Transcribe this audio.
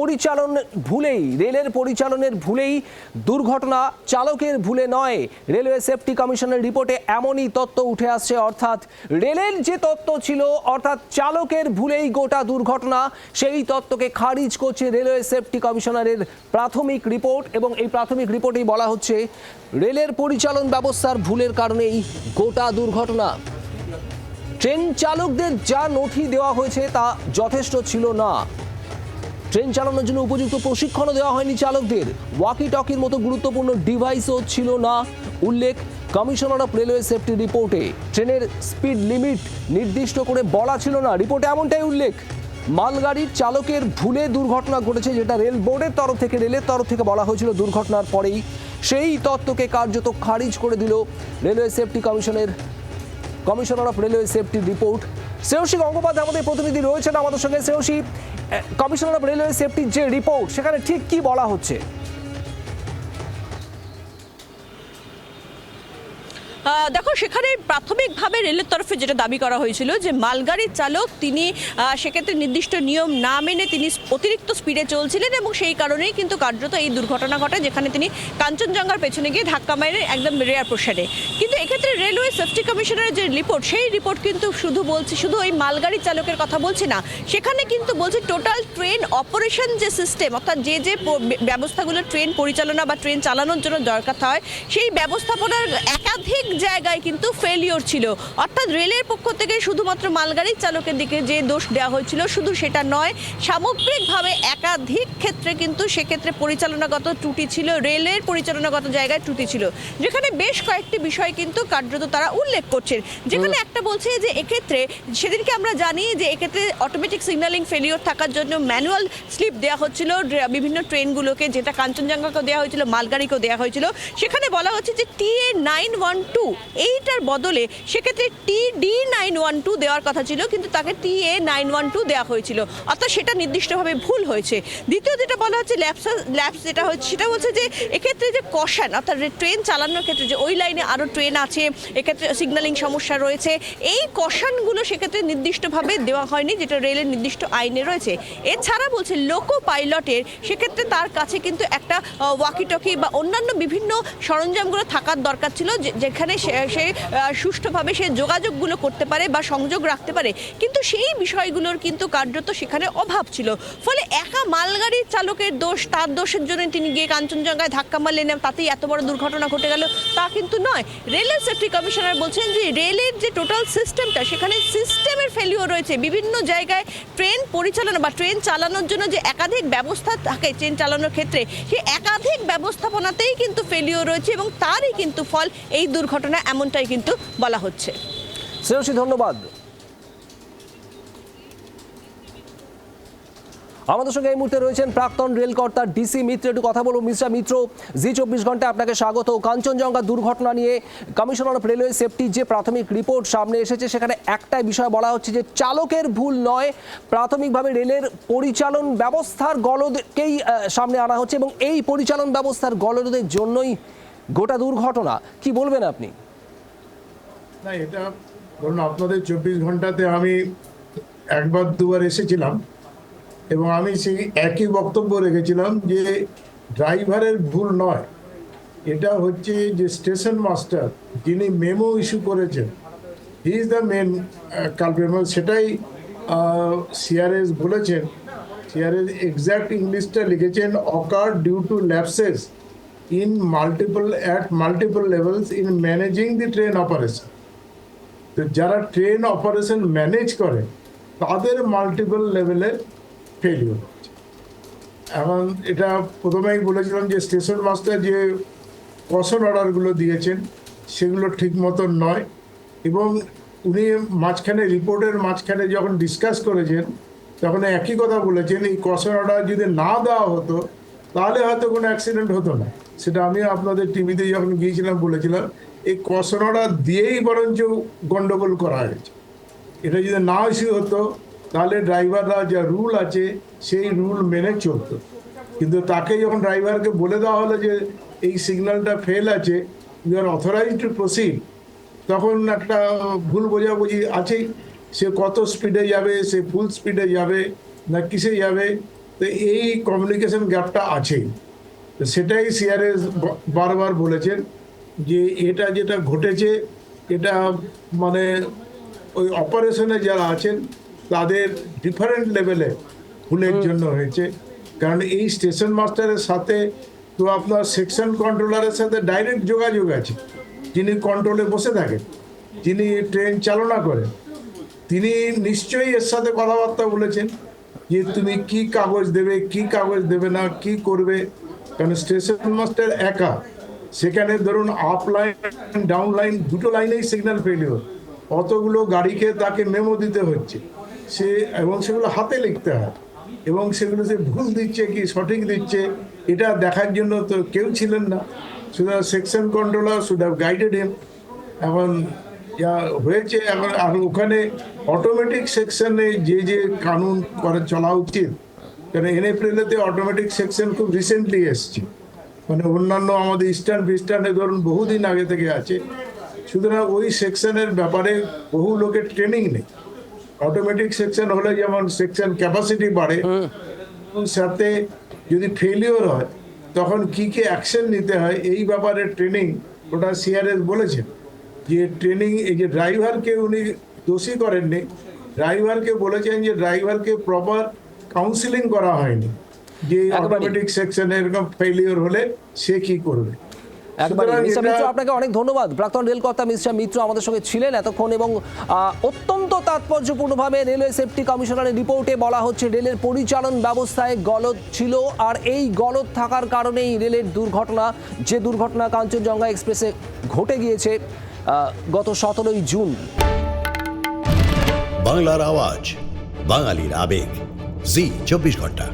পরিচালন ভুলেই, রেলের পরিচালনের ভুলেই দুর্ঘটনা চালকের ভুলে নয়। রেলওয়ে সেফটি কমিশনের রিপোর্টে এমনই তত্ত্ব উঠে আসছে, অর্থাৎ রেলের যে তত্ত্ব ছিল, অর্থাৎ চালকের ভুলেই গোটা দুর্ঘটনা, সেই তত্ত্বকে খারিজ করছে রেলওয়ে সেফটি কমিশনারের প্রাথমিক রিপোর্ট এবং এই প্রাথমিক রিপোর্টেই বলা হচ্ছে, রেলের পরিচালন ব্যবস্থার ভুলের কারণেই গোটা দুর্ঘটনা। ট্রেন চালকদের যা নথি দেওয়া হয়েছে তা যথেষ্ট ছিল না। ট্রেন চালানোর জন্য উপযুক্ত প্রশিক্ষণও দেওয়া হয়নি চালকদের। ওয়াকি টকির মতো গুরুত্বপূর্ণ ডিভাইসও ছিল না, উল্লেখ কমিশনার অফ রেলওয়ে সেফটি রিপোর্টে। ট্রেনের স্পিড লিমিট নির্দিষ্ট করে বলা ছিল না, রিপোর্টে এমনটাই উল্লেখ। মালগাড়ির চালকের ভুলে দুর্ঘটনা ঘটেছে, যেটা রেল বোর্ডের তরফ থেকে, রেলের তরফ থেকে বলা হয়েছিল দুর্ঘটনার পরেই। সেই তত্ত্বকে কার্যত খারিজ করে দিল রেলওয়ে সেফটি কমিশনের, commissioner of railway safety report. Shreyasi Gangopadhyay আমাদের প্রতিনিধি রয়েছেন আমাদের সঙ্গে। শ্রেয়সী কমিশনার অফ রেলওয়ে সেফটির যে রিপোর্ট, সেখানে ঠিক কি বলা হচ্ছে? দেখো, সেখানে প্রাথমিকভাবে রেলের তরফে যেটা দাবি করা হয়েছিল যে মালগাড়ির চালক তিনি সেক্ষেত্রে নির্দিষ্ট নিয়ম না মেনে তিনি অতিরিক্ত স্পিডে চলছিলেন এবং সেই কারণেই কিন্তু কার্যত এই দুর্ঘটনা ঘটে যেখানে তিনি কাঞ্চনজঙ্ঘার পেছনে গিয়ে ধাক্কা মারে একদম রেয়ার প্রসারে কিন্তু এক্ষেত্রে রেলওয়ে সেফটি কমিশনারের যে রিপোর্ট সেই রিপোর্ট কিন্তু শুধু বলছে, শুধু ওই মালগাড়ি চালকের কথা বলছে না। সেখানে কিন্তু বলছে টোটাল ট্রেন অপারেশন যে সিস্টেম অর্থাৎ যে যে ব্যবস্থাগুলো ট্রেন পরিচালনা বা ট্রেন চালানোর জন্য দরকার হয়, সেই ব্যবস্থাপনার একাধিক জায়গায় কিন্তু ফেলিওর ছিল। অর্থাৎ রেলের পক্ষ থেকে শুধুমাত্র মালগাড়ির চালকের দিকে যে দোষ দেওয়া হয়েছিল, শুধু সেটা নয়, সামগ্রিকভাবে একাধিক ক্ষেত্রে কিন্তু সেক্ষেত্রে পরিচালনাগত ত্রুটি ছিল রেলের পরিচালনাগত জায়গায় ত্রুটি ছিল। যেখানে বেশ কয়েকটি বিষয় কিন্তু কার্যত তারা উল্লেখ করছেন। যেখানে একটা বলছে যে এক্ষেত্রে সেদিনকে আমরা জানি যে এক্ষেত্রে অটোমেটিক সিগন্যালিং ফেলিওর থাকার জন্য ম্যানুয়াল স্লিপ দেওয়া হচ্ছিল। বিভিন্ন ট্রেনগুলোকে যেটা কাঞ্চনজঙ্ঘাকেও দেওয়া হয়েছিল মালগাড়িকেও দেওয়া হয়েছিল। সেখানে বলা হচ্ছে যে T A nine one two এইটার বদলে সেক্ষেত্রে T D nine one two দেওয়ার কথা ছিল কিন্তু তাকে T A nine one two দেওয়া হয়েছিল। অর্থাৎ সেটা নির্দিষ্টভাবে ভুল হয়েছে। দ্বিতীয় যেটা বলা হচ্ছে ল্যাপস ল্যাপস যেটা হচ্ছে, সেটা হচ্ছে যে এক্ষেত্রে যে কষান, অর্থাৎ ট্রেন চালানোর ক্ষেত্রে যে ওই লাইনে আরও ট্রেন আছে, এক্ষেত্রে সিগন্যালিং সমস্যা রয়েছে, এই কষানগুলো সেক্ষেত্রে নির্দিষ্টভাবে দেওয়া হয়নি, যেটা রেলের নির্দিষ্ট আইনে রয়েছে। এছাড়া বলছে লোকো পাইলটের সেক্ষেত্রে তার কাছে কিন্তু একটা ওয়াকি টকি বা অন্যান্য বিভিন্ন সরঞ্জামগুলো থাকার দরকার ছিল যেখানে সে সুষ্ঠুভাবে সে যোগাযোগগুলো করতে পারে বা সংযোগ রাখতে পারে। কিন্তু সেই বিষয়গুলোর কিন্তু কার্যত সেখানে অভাব ছিল। ফলে একা মালগাড়ির চালকের দোষ, তার দোষের জন্য তিনি গিয়ে কাঞ্চনজঙ্ঘায় ধাক্কা মারলেন তাতেই এত বড় দুর্ঘটনা ঘটে গেল। তা কিন্তু নয়, রেলের সেফটি কমিশনার বলছেন যে রেলের যে টোটাল সিস্টেমটা সেখানে সিস্টেমের ফেলিওর রয়েছে। বিভিন্ন জায়গায় ট্রেন পরিচালনা বা ট্রেন চালানোর জন্য যে একাধিক ব্যবস্থা থাকে ট্রেন চালানোর ক্ষেত্রে সেই একাধিক ব্যবস্থাপনাতেই কিন্তু ফেলিওর রয়েছে এবং তারই কিন্তু ফল এই দুর্ঘটনা এমনটাই কিন্তু বলা হচ্ছে। শ্রেয়সী, ধন্যবাদ। আমাদের সঙ্গে এই মুহূর্তে রয়েছেন প্রাক্তন রেলকর্তা ডিসি মিত্র। একটু কথা বলব মিস্টার মিত্র। জি চব্বিশ ঘণ্টা আপনাকে স্বাগত। কাঞ্চনজঙ্ঘা দুর্ঘটনা নিয়ে কমিশনার অফ রেলওয়ে সেফটির যে প্রাথমিক রিপোর্ট সামনে এসেছে, সেখানে একটাই বিষয় বলা হচ্ছে যে চালকের ভুল নয়, প্রাথমিকভাবে রেলের পরিচালন ব্যবস্থার গলদকেই সামনে আনা হচ্ছে এবং এই পরিচালন ব্যবস্থার গলদের জন্যই গোটা দুর্ঘটনা। কি বলবেন আপনি? না, এটা ধরুন আপনাদের চব্বিশ ঘন্টাতে আমি একবার দুবার এসেছিলাম। এবং আমি সেই একই বক্তব্য রেখেছিলাম যে ড্রাইভারের ভুল নয়। এটা হচ্ছে যে স্টেশন মাস্টার যিনি মেমো ইস্যু করেছেন, he is the main culprit সেটাই সিআরএস বলেছেন। সিআরএস এক্স্যাক্ট ইংলিশটা লিখেছেন occur due to lapses in multiple at multiple levels in managing the train operation তো যারা ট্রেন অপারেশন ম্যানেজ করে, তাদের মাল্টিপল লেভেলে ফেলিওর এখন এটা প্রথমেই বলেছিলাম যে স্টেশন মাস্টার যে কশন অর্ডারগুলো দিয়েছেন, সেগুলো ঠিক মতন নয় এবং উনি মাঝখানে রিপোর্টের মাঝখানে যখন ডিসকাস করেছেন, তখন একই কথা বলেছেন, এই কশন অর্ডার যদি না দেওয়া হতো, তাহলে হয়তো কোনো অ্যাক্সিডেন্ট হতো না। সেটা আমি আপনাদের টিভিতে যখন গিয়েছিলাম, বলেছিলাম, এই কশন অর্ডার দিয়েই বরঞ্চ গন্ডগোল করা হয়েছে। এটা যদি না ইস্যু হতো তাহলে ড্রাইভাররা যা রুল আছে, সেই রুল মেনে চলতো। কিন্তু তাকে যখন ড্রাইভারকে বলে দেওয়া হলো যে, এই সিগন্যালটা ফেল আছে you are authorize to proceed তখন একটা ভুল বোঝাবুঝি আছেই। সে কত স্পিডে যাবে, সে ফুল স্পিডে যাবে, না কিসে যাবে, তো এই কমিউনিকেশন গ্যাপটা আছেই। সেটাই সিআরএস বারবার বলেছেন যে, এটা যেটা ঘটেছে, এটা মানে ওই অপারেশনে যারা আছেন তাদের ডিফারেন্ট লেভেলে ভুলের জন্য হয়েছে। কারণ এই স্টেশন মাস্টারের সাথে তো আপনার সেকশন কন্ট্রোলারের সাথে ডাইরেক্ট যোগাযোগ আছে। যিনি কন্ট্রোলে বসে থাকেন যিনি ট্রেন চালনা করেন তিনি নিশ্চয়ই এর সাথে কথাবার্তা বলেছেন যে তুমি কি কাগজ দেবে কি কাগজ দেবে না কি করবে। কারণ স্টেশন মাস্টার একা সেখানে ধরুন আপ লাইন ডাউন লাইন দুটো লাইনেই সিগন্যাল ফেলিওর অতগুলো গাড়িকে তাকে মেমো দিতে হচ্ছে। সে এবং সেগুলো হাতে লিখতে হয়। এবং সেগুলো সে ভুল দিচ্ছে কি সঠিক দিচ্ছে, এটা দেখার জন্য তো কেউ ছিলেন না। সুতরাং section controller should guided him এখন যা হয়েছে, এখন আর ওখানে অটোমেটিক সেকশনে যে যে কানুন করে চলা উচিত, কেন কারণ এনএফএলএতে অটোমেটিক সেকশন খুব রিসেন্টলি এসছে। মানে অন্যান্য আমাদের ইস্টার্ন ফিস্টার্নে ধরুন বহুদিন আগে থেকে আছে। সুতরাং ওই সেকশনের ব্যাপারে বহু লোকের ট্রেনিং নেই। অটোমেটিক সেকশন হলে যেমন সেকশন ক্যাপাসিটি বাড়ে সাথে যদি ফেলিওর হয় তখন কি কি অ্যাকশন নিতে হয় এই ব্যাপারে ট্রেনিং ওটা সিআরএস বলেছেন যে ট্রেনিং এই যে ড্রাইভারকে উনি দোষী করেননি ড্রাইভারকে বলেছেন যে ড্রাইভারকে প্রপার কাউন্সিলিং করা হয়নি। যে অটোমেটিক সেকশনে এরকম ফেলিওর হলে সে কি করবে? একবারে মিস্টার মিত্র আপনাকে অনেক ধন্যবাদ। প্রাক্তন রেলকর্তা মিস্টার মিত্র আমাদের সঙ্গে ছিলেন এতক্ষণ এবং অত্যন্ত তাৎপর্যপূর্ণভাবে রেলওয়ে সেফটি কমিশনারের রিপোর্টে বলা হচ্ছে রেলের পরিচালন ব্যবস্থায় গলদ ছিল আর এই গলদ থাকার কারণেই রেলের দুর্ঘটনা যে দুর্ঘটনা কাঞ্চনজঙ্ঘা এক্সপ্রেসে ঘটে গিয়েছে গত সতেরোই জুন। বাংলার আওয়াজ বাঙালির আবেগ জি চব্বিশ ঘণ্টা।